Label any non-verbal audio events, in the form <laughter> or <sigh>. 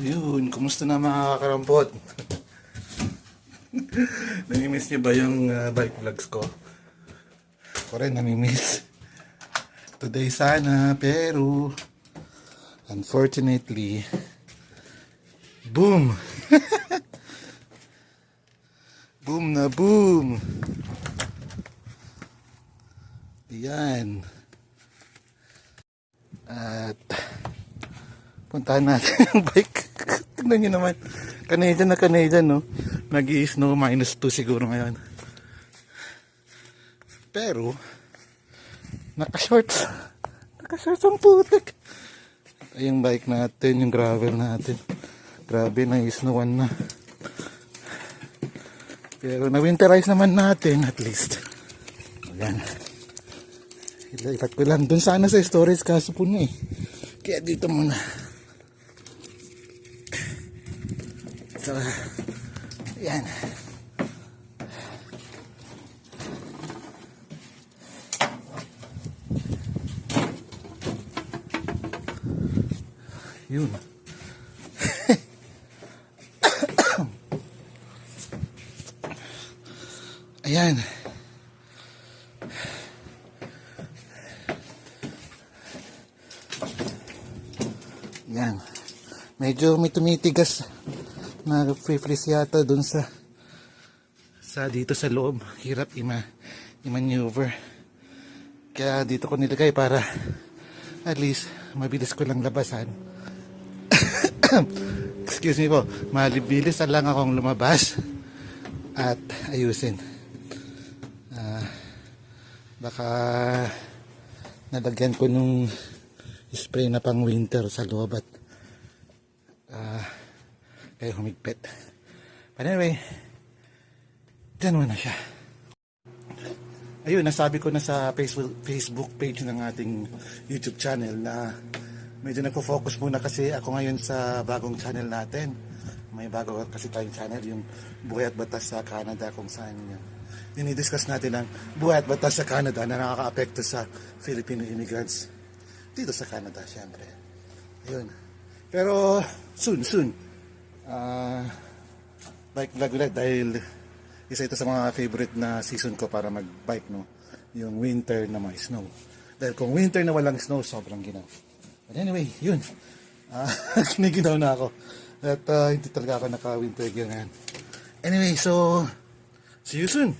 So yun, kumusta na mga kakarampot? <laughs> namimiss niyo ba yung uh, bike vlogs ko? Ako rin namimiss. Today sana, pero unfortunately, boom! <laughs> boom na boom! Ayan. At puntahan natin <laughs> yung bike. Tignan nyo naman. Canadian na Canadian, no? nag snow minus 2 siguro ngayon. Pero, naka-shorts. Naka-shorts ang putik. Yung bike natin, yung gravel natin. Grabe, na-snowan na. Pero na-winterize naman natin at least. Ayan. Ilipat ko lang. Doon sana sa storage kaso po niya eh. Kaya dito muna. So, yan. Yun. <coughs> Ayan. Yan. Medyo may tumitigas na freeze yata dun sa sa dito sa loob. Hirap ima i-maneuver. Kaya dito ko nilagay para at least mabilis ko lang labasan. <coughs> Excuse me po. Malibilis lang akong lumabas at ayusin. Ah, baka nalagyan ko nung spray na pang winter sa loob at ah, kaya humigpit. But anyway, dyan muna siya. Ayun, nasabi ko na sa Facebook, Facebook page ng ating YouTube channel na medyo nagpo-focus muna kasi ako ngayon sa bagong channel natin. May bago kasi tayong channel, yung Buhay at Batas sa Canada kung saan yun. Dinidiscuss natin ang buhay at batas sa Canada na nakaka-apekto sa Filipino immigrants dito sa Canada, syempre. Ayun. Pero, soon, soon. Ah, bike vlog ulit dahil isa ito sa mga favorite na season ko para mag-bike, no? Yung winter na may snow. Dahil kung winter na walang snow, sobrang ginaw. But anyway, yun. Ah, <laughs> kiniginaw na ako. At ah, hindi talaga ako naka-winter gear ngayon. Anyway, so, see you soon.